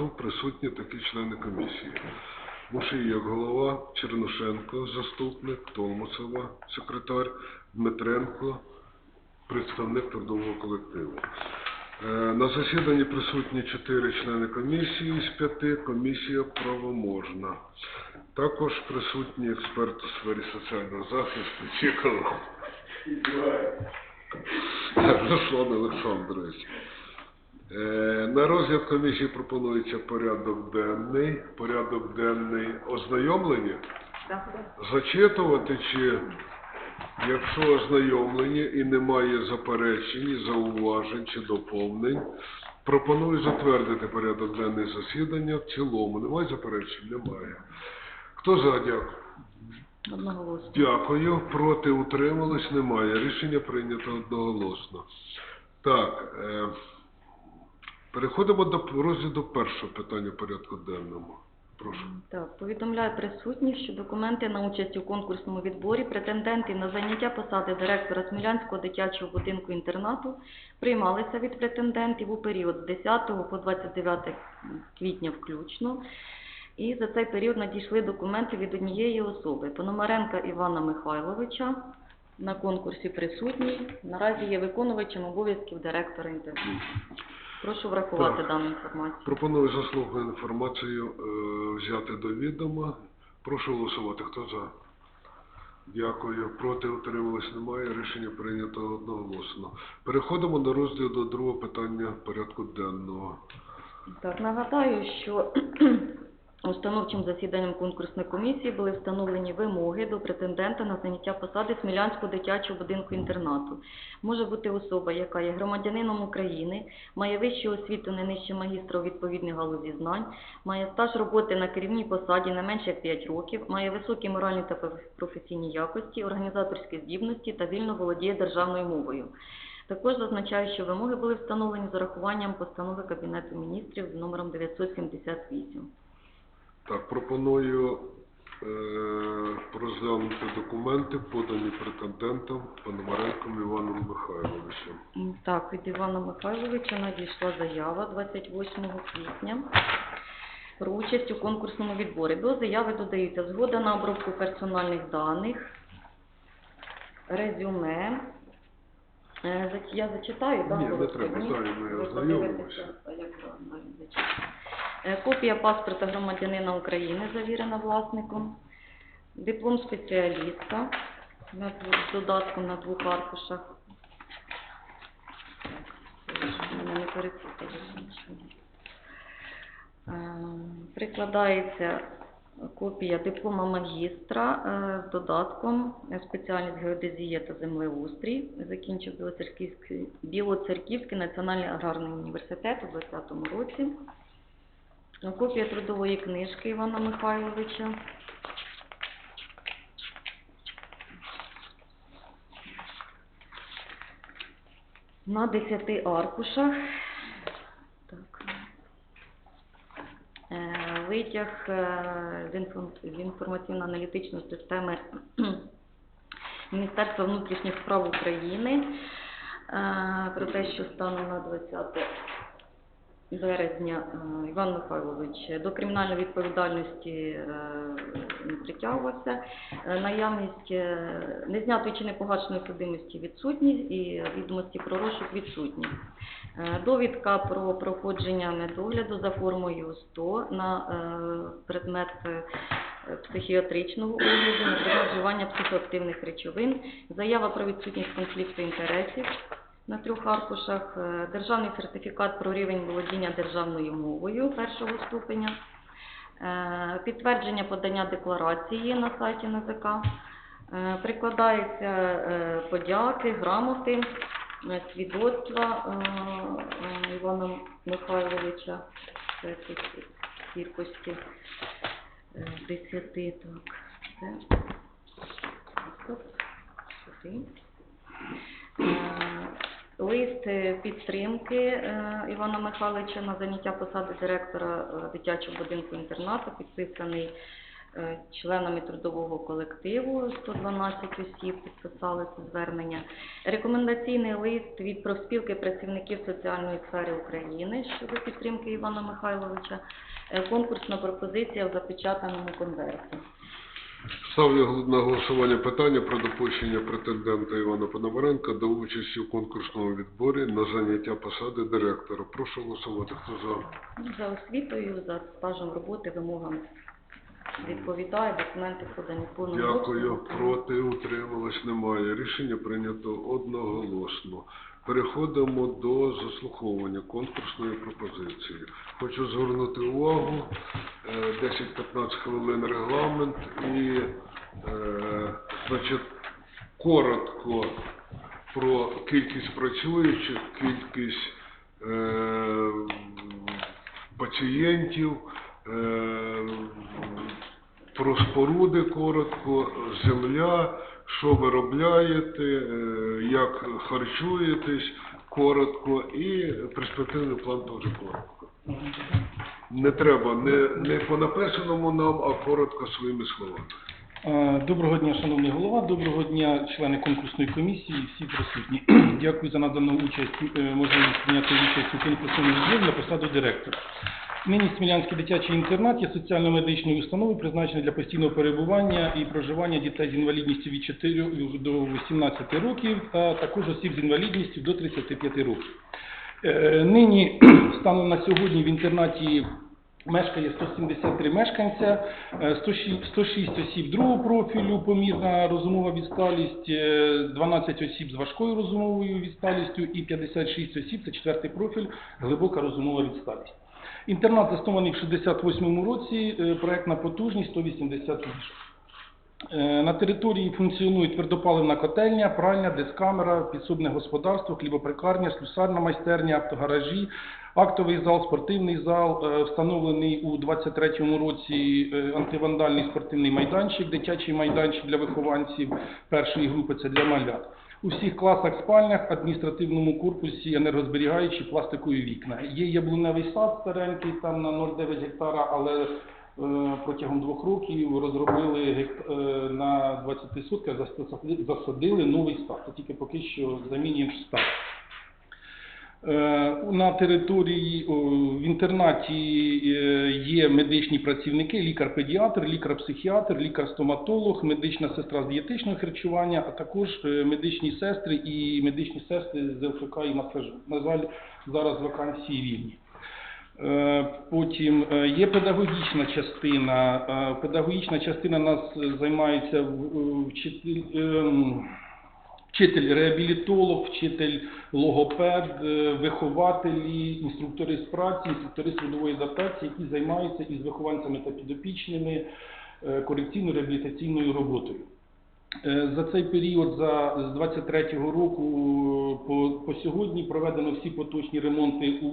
інтернату присутні такі члени комісії. Мушій як голова, Чернушенко, заступник, Томусова, секретар, Дмитренко, представник трудового колективу. Е, На засіданні присутні чотири члени комісії з п'яти, комісія правоможна. Також присутні експерт у сфері соціального захисту Чекало. Руслан Олександрович. Е, На розгляд комісії пропонується порядок денний. Порядок денний ознайомлення. Зачитувати чи, якщо ознайомлені і немає заперечень, зауважень чи доповнень, пропоную затвердити порядок денний засідання в цілому. Немає заперечень? Немає. Хто за? Дякую. Дякую. Проти утримались? Немає. Рішення прийнято одноголосно. Так, е, переходимо до розгляду першого питання порядку денному. Прошу. Так, повідомляю присутніх, що документи на участь у конкурсному відборі претендентів на заняття посади директора Смілянського дитячого будинку інтернату приймалися від претендентів у період з 10 по 29 квітня включно. І за цей період надійшли документи від однієї особи Пономаренка Івана Михайловича. На конкурсі присутній. Наразі є виконувачем обов'язків директора інтернату. Прошу врахувати Так. дану інформацію. Пропоную заслугу інформацію е, взяти до відома. Прошу голосувати. Хто за? Дякую. Проти утримались? Немає. Рішення прийнято одноголосно. Переходимо до розгляду другого питання порядку денного. Так, нагадаю, що установчим засіданням конкурсної комісії були встановлені вимоги до претендента на заняття посади Смілянського дитячого будинку інтернату. Може бути особа, яка є громадянином України, має вищу освіту не нижче магістра у відповідній галузі знань, має стаж роботи на керівній посаді не менше як 5 років, має високі моральні та професійні якості, організаторські здібності та вільно володіє державною мовою. Також зазначаю, що вимоги були встановлені з урахуванням постанови Кабінету міністрів з номером 978. Так, пропоную е, розглянути документи, подані претендентом Пономаренком Іваном Михайловичем. Так, від Івана Михайловича надійшла заява 28 квітня про участь у конкурсному відборі. До заяви додається згода на обробку персональних даних, резюме. Е, зач- Я зачитаю, так? Ні, не треба, Ні? далі ми Ви ознайомимося. подивитеся, як. Е, Копія паспорта громадянина України, завірена власником, диплом спеціаліста з додатком на двох аркушах. Е, Прикладається копія диплома магістра е, з додатком спеціальність геодезія та землеустрій. Закінчив Білоцерківський національний аграрний університет у 2020 році. Копія трудової книжки Івана Михайловича. На 10 аркушах. Так. Е, Витяг е, з інформаційно-аналітичної системи Міністерства внутрішніх справ України е, про те, що станом на 20 березня е, Іван Михайлович до кримінальної відповідальності е, не притягувався. Е, Наявність незнятої чи непогашеної судимості відсутні і відомості про розшук відсутні. Довідка про проходження медогляду за формою 100 на предмет психіатричного огляду, на вживання психоактивних речовин, заява про відсутність конфлікту інтересів на трьох аркушах, е, державний сертифікат про рівень володіння державною мовою першого ступеня, е, підтвердження подання декларації на сайті НАЗК, е, прикладаються подяки, грамоти, свідоцтва Івана Михайловича, кількості е, 10, так, це. Лист е, підтримки е, Івана Михайловича на заняття посади директора е, дитячого будинку інтернату, підписаний членами трудового колективу 112 осіб підписали це звернення. Рекомендаційний лист від профспілки працівників соціальної сфери України щодо підтримки Івана Михайловича. Конкурсна пропозиція в запечатаному конверті. Ставлю на голосування питання про допущення претендента Івана Пономаренка до участі в конкурсному відборі на заняття посади директора. Прошу голосувати. Хто за? За освітою, за стажем роботи, вимогам відповідає, документи подані повному Дякую. Проти утрималось немає. Рішення прийнято одноголосно. Переходимо до заслуховування конкурсної пропозиції. Хочу звернути увагу, е, 10-15 хвилин регламент і, е, значить, коротко про кількість працюючих, кількість е, пацієнтів, е, про споруди коротко, земля, що виробляєте, е, як харчуєтесь коротко і перспективний план теж коротко. Не треба не, не по написаному нам, а коротко своїми словами. Е, Доброго дня, шановний голова, доброго дня, члени конкурсної комісії, всі присутні. Дякую за надану участь, е, можливість прийняти участь у конкурсному відборі на посаду директора. Нині Смілянський дитячий інтернат є соціально-медичною установою, призначеною для постійного перебування і проживання дітей з інвалідністю від 4 до 18 років, а також осіб з інвалідністю до 35 років. Е, Нині, станом на сьогодні, в інтернаті мешкає 173 мешканця, е, 106 106 осіб другого профілю, помірна розумова відсталість, е, 12 осіб з важкою розумовою відсталістю і 56 осіб, це четвертий профіль, глибока розумова відсталість. Інтернат заснований в 68 році, е, проектна потужність 180 ліжок. Е, На території функціонує твердопаливна котельня, пральня, дискамера, підсобне господарство, хлібопекарня, слюсарна майстерня, автогаражі, актовий зал, спортивний зал, е, встановлений у 23-му році антивандальний спортивний майданчик, дитячий майданчик для вихованців першої групи, це для малят. У всіх класах спальнях, адміністративному корпусі енергозберігаючі пластикові вікна. Є яблуневий сад старенький, там на 0,9 гектара, але е, протягом двох років розробили е, на 20 сутках засадили- новий сад. Тільки поки що замінюємо сад. Е, На території в інтернаті е, є медичні працівники, лікар-педіатр, лікар-психіатр, лікар-стоматолог, медична сестра з дієтичного харчування, а також е, медичні сестри і медичні сестри з ЛФК і масажу. На жаль, зараз вакансії. Е, Потім є педагогічна частина. Педагогічна частина нас займається вчитель, ем, вчитель реабілітолог, вчитель логопед, е, вихователі, інструктори з праці, інструктори з трудової адаптації, які займаються із вихованцями та підопічними е, корекційно-реабілітаційною роботою. Е, За цей період, за, з 23-го року по, по сьогодні проведено всі поточні ремонти у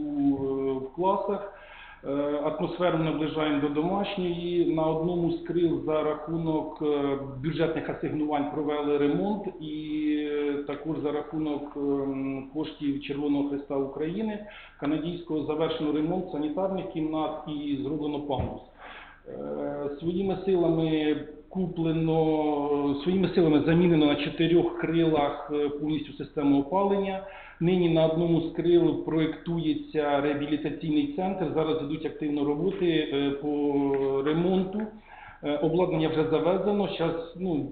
в класах. Е, Атмосферу наближаємо до домашньої. На одному з крил за рахунок е, бюджетних асигнувань провели ремонт і е, також за рахунок ем, коштів Червоного Христа України канадійського завершено ремонт санітарних кімнат і зроблено пандус. Своїми силами куплено, своїми силами замінено на чотирьох крилах повністю систему опалення. Нині на одному з крил проєктується реабілітаційний центр. Зараз йдуть активно роботи е, по ремонту. Е, Обладнання вже завезено. Зараз, ну,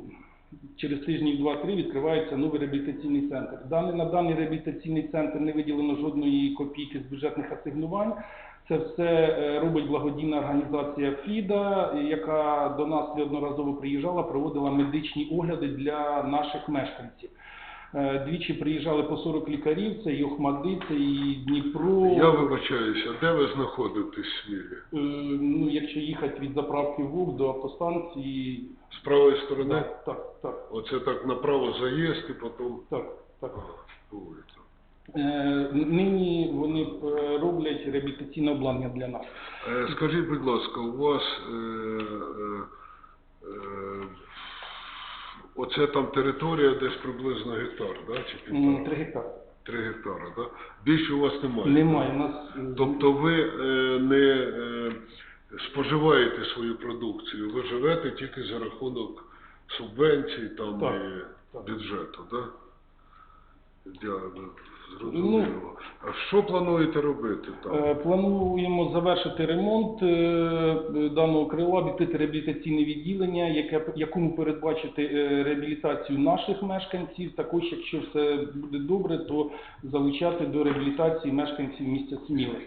через тижнів два-три відкривається новий реабілітаційний центр. На даний реабілітаційний центр не виділено жодної копійки з бюджетних асигнувань. Це все е, робить благодійна організація ФІДа, яка до нас неодноразово приїжджала, проводила медичні огляди для наших мешканців. Е, Двічі приїжджали по 40 лікарів, це і Охмадит, це і Дніпро. Я вибачаюся, де ви знаходитесь в Смілі? Е, Ну, якщо їхати від заправки ВУК до автостанції, З правої сторони? так, так, так, Оце так направо заїзд і потім так, так. а. Е, Нині вони роблять реабілітаційне обладнання для нас. Е, Скажіть, будь ласка, у вас е, е, оце там територія десь приблизно гектар, да? чи півтора? Три гектари. Три гектари, да? Більше у вас немає? Немає. У нас Тобто ви е, не е, споживаєте свою продукцію, ви живете тільки за рахунок субвенцій там Так, і так. бюджету, так? Я Ну. А що плануєте робити там? Е, Плануємо завершити ремонт е, даного крила, відкрити реабілітаційне відділення, яке, якому передбачити е, реабілітацію наших мешканців. Також, якщо все буде добре, то залучати до реабілітації мешканців місця Сміли.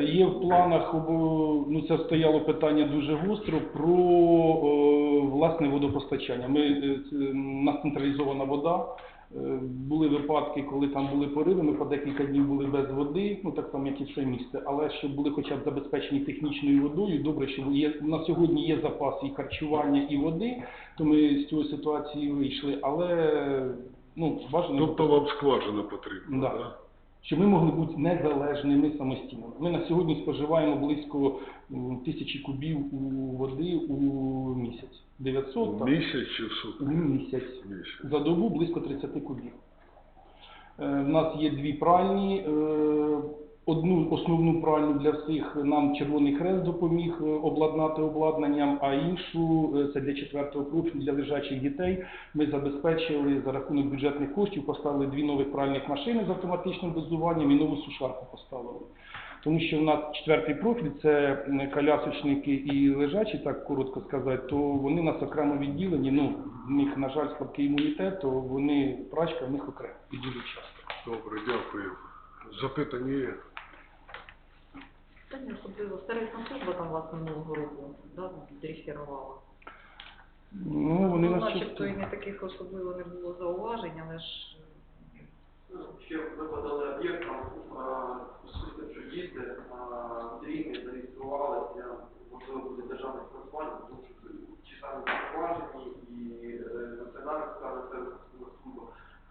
Є в планах, ну це стояло питання дуже гостро, про власне водопостачання. Ми, у нас централізована вода. Е, Були випадки, коли там були пориви, ми по декілька днів були без води, ну так само, як і все місце, але щоб були хоча б забезпечені технічною водою, добре, що є, на сьогодні є запас і харчування, і води, то ми з цієї ситуації вийшли, але ну, бажано, Тобто вам скважина потрібна, Да. да? щоб ми могли бути незалежними самостійно. Ми на сьогодні споживаємо близько тисячі кубів у води у місяць. 900 так, Місяць чи в сутки? місяць. Місяць. За добу близько 30 кубів. Е, В нас є дві пральні. е, Одну основну пральню для всіх нам Червоний Хрест допоміг е, обладнати обладнанням, а іншу е, це для четвертого профілю для лежачих дітей. Ми забезпечили за рахунок бюджетних коштів, поставили дві нових пральних машини з автоматичним дозуванням і нову сушарку поставили. Тому що в нас четвертий профіль це колясочники і лежачі, так коротко сказати, то вони у нас окремо відділені. Ну, в них, на жаль, слабкий імунітет, то вони прачка в них окремо і дуже часто. Добре, дякую. Запитання є? Та ні, особливо сервісна служба там вас минулого року да, дріфірувала. Ну, вони ну, нас начебто часто... і не таких особливо не було зауважень, але ж Ну, Ще викладали об'єкт, там, сусід, що діти, дріми зареєструвалися, можливо, буде державне спрацювання, тому що ті самі повноважені і е, національна сервісна служба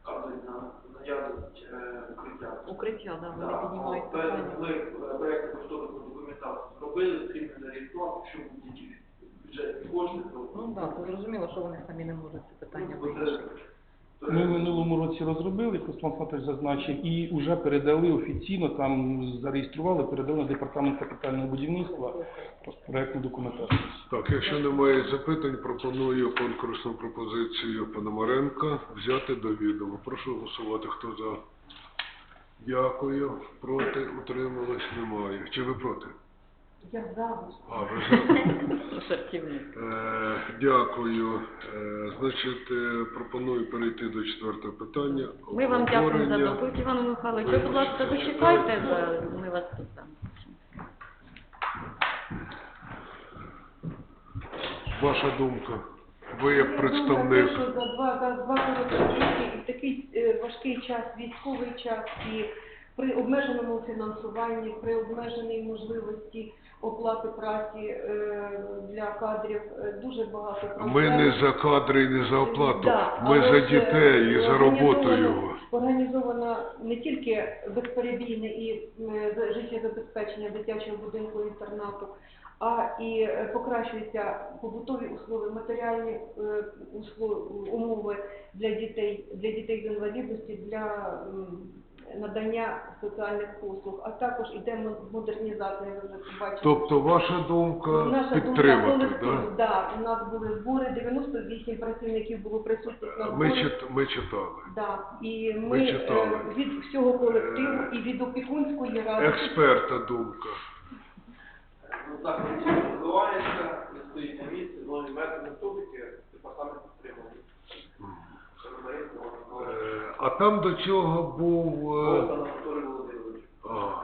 вказують на наявність е, укриття. укриття, да, вони піднімають питання. Ми проєктну кошторисну документацію зробили, стрім не зареєстрував, якщо будуть якісь бюджетні кошти, то Ну так, зрозуміло, що вони самі не можуть це питання ну, вирішити. Ми в минулому році розробили, Руслан Фатович зазначив, і вже передали офіційно, там зареєстрували, передали на департамент капітального будівництва проектну документацію. Так, якщо немає запитань, пропоную конкурсну пропозицію Пономаренка взяти до відома. Прошу голосувати, хто за. Дякую. Проти, утрималось, немає. Чи ви проти? Я за. А, ви. Жартівник. Е, Дякую. Е, Значить, е, пропоную перейти до четвертого питання. Ми вам дякуємо за Обговорення. доповідь, Іван Михайлович. Ви, будь ласка, зачекайте, за- ми вас тут там. Ваша думка. Ви як Я представник. думаю, що за два, за два роки і в такий е, важкий час, військовий час, і при обмеженому фінансуванні, при обмеженій можливості оплати праці е, для кадрів, е, дуже багато проблем. Ми не за кадри і не за оплату. Да, Ми за дітей і е, за роботу організовано- його. Організовано не тільки безперебійне і е, за- життєзабезпечення дитячого будинку інтернату, а і е, покращуються побутові услови, матеріальні е, умови для дітей, для дітей з інвалідності, для надання соціальних послуг, а також іде модернізація, ви вже бачите. Тобто ваша думка Наша підтримати, думка так? колектив, да, у нас були збори, 98 працівників було присутніх на Ми, чит, ми читали. Да. І Ми ми читали. е, від всього колективу і від опікунської ради. Експерта думка. Ну, так, розвивається, не стоїть на місці, нові методи методики, департамент підтримує. А там до цього був. е. А,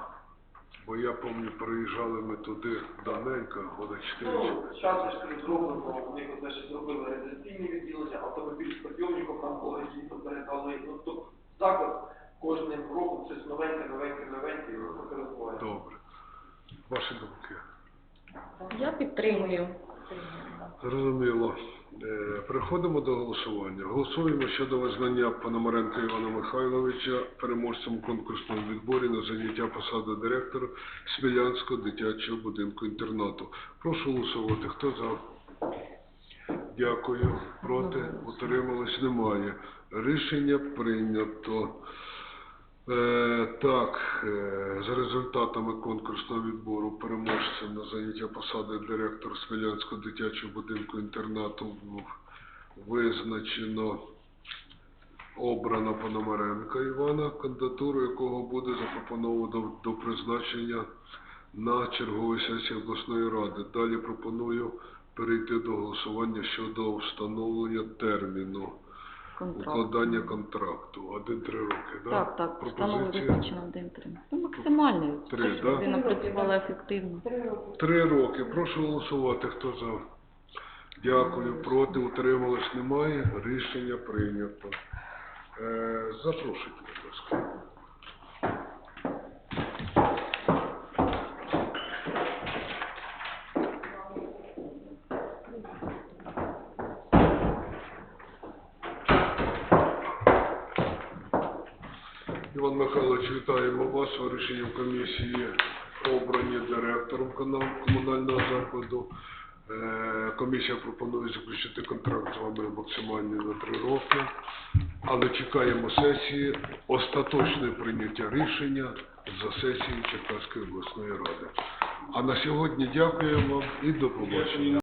бо я пам'ятаю, приїжджали ми туди давненько, года 4 Ну, зараз ж кажу, зроблено, оце ще зробили реабілітаційні відділення, автомобіль з підйомником нам благодійно передали. Ну, тобто заклад кожним роком щось новеньке, новеньке, новеньке, і розвивається. Добре. Ваші думки. Я підтримую. Зрозуміло. Е, Переходимо до голосування. Голосуємо щодо визнання Пономаренка Івана Михайловича переможцем у конкурсному відборі на заняття посади директора Смілянського дитячого будинку інтернату. Прошу голосувати. Хто за? Дякую. Проти? Утримались? Немає. Рішення прийнято. Е, так, е, за результатами конкурсного відбору переможцем на заняття посади директора Смілянського дитячого будинку інтернату визначено обрано Пономаренка Івана, кандидатуру якого буде запропоновано до призначення на черговій сесії обласної ради. Далі пропоную перейти до голосування щодо встановлення терміну Контракт. укладання контракту. Один-три роки, да? Так, так, встановлено Пропозиція? визначено один три. Ну, максимальний. Три, щоб да? Людина працювала ефективно. Три роки. Три роки. Прошу голосувати. Хто за? Дякую. Проти утрималось немає. Рішення прийнято. Е, запрошуйте, будь ласка. Іван Михайлович, вітаємо вас. Ви рішенням комісії обрані директором комунального закладу. Е, Комісія пропонує заключити контракт з вами максимальний на три роки, але чекаємо сесії, остаточне прийняття рішення за сесією Черкаської обласної ради. А на сьогодні дякуємо і до побачення.